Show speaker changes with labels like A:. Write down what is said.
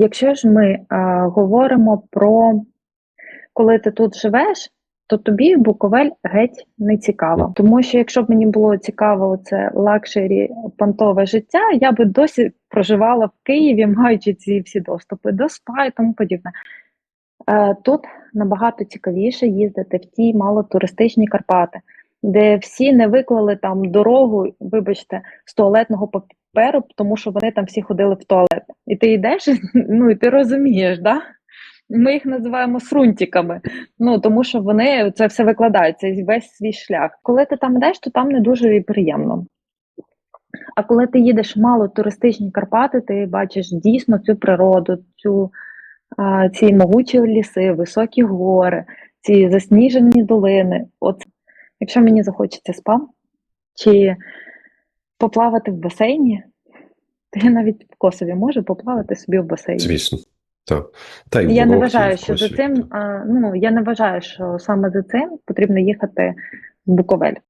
A: Якщо ж ми е, говоримо про коли ти тут живеш, то тобі Буковель геть не цікаво. Тому що якщо б мені було цікаво це лакшері понтове життя, я би досі проживала в Києві, маючи ці всі доступи до спа і тому подібне. Е, Тут набагато цікавіше їздити в ті малотуристичні Карпати, де всі не виклали там дорогу, вибачте, з туалетного паперу, тому що вони там всі ходили в туалет. І ти йдеш, ну і ти розумієш, да? Ми їх називаємо срунтиками, ну тому що вони це все викладають, це весь свій шлях. Коли ти там йдеш, то там не дуже і приємно. А коли ти їдеш в малотуристичні Карпати, ти бачиш дійсно цю природу, цю, а, ці могучі ліси, високі гори, ці засніжені долини. От якщо мені захочеться спа чи поплавати в басейні, я навіть в Косові можу поплавати собі в басейні.
B: Звісно. Так. Та й
A: Я не вважаю, що за цим, ну я не вважаю, що саме за цим потрібно їхати в Буковель.